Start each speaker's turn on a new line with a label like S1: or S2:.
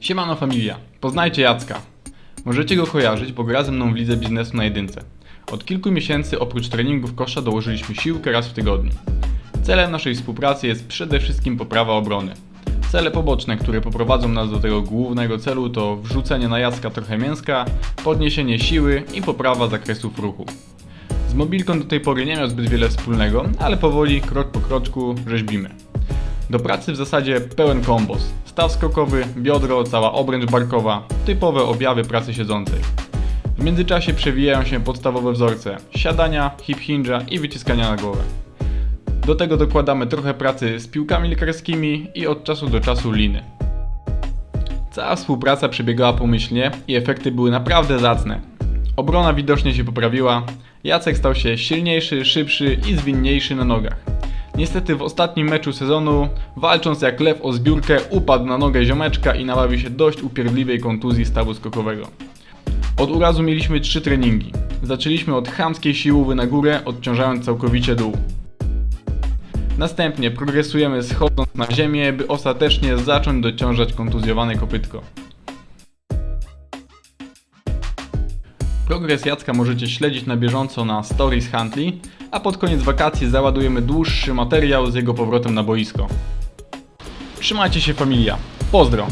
S1: Siemano familia, poznajcie Jacka. Możecie go kojarzyć, bo gra ze mną w lidze biznesu na jedynce. Od kilku miesięcy oprócz treningów kosza dołożyliśmy siłkę raz w tygodniu. Celem naszej współpracy jest przede wszystkim poprawa obrony. Cele poboczne, które poprowadzą nas do tego głównego celu to wrzucenie na Jacka trochę mięska, podniesienie siły i poprawa zakresów ruchu. Z mobilką do tej pory nie miał zbyt wiele wspólnego, ale powoli, krok po kroczku rzeźbimy. Do pracy w zasadzie pełen kombos. Staw skokowy, biodro, cała obręcz barkowa, typowe objawy pracy siedzącej. W międzyczasie przewijają się podstawowe wzorce siadania, hip hinge'a i wyciskania na głowę. Do tego dokładamy trochę pracy z piłkami lekarskimi i od czasu do czasu liny. Cała współpraca przebiegała pomyślnie i efekty były naprawdę zacne. Obrona widocznie się poprawiła, Jacek stał się silniejszy, szybszy i zwinniejszy na nogach. Niestety w ostatnim meczu sezonu, walcząc jak lew o zbiórkę, upadł na nogę ziomeczka i nabawił się dość upierdliwej kontuzji stawu skokowego. Od urazu mieliśmy trzy treningi. Zaczęliśmy od chamskiej siłówy na górę, odciążając całkowicie dół. Następnie progresujemy schodząc na ziemię, by ostatecznie zacząć dociążać kontuzjowane kopytko. Progres Jacka możecie śledzić na bieżąco na Stories Huntley, a pod koniec wakacji załadujemy dłuższy materiał z jego powrotem na boisko. Trzymajcie się familia. Pozdro!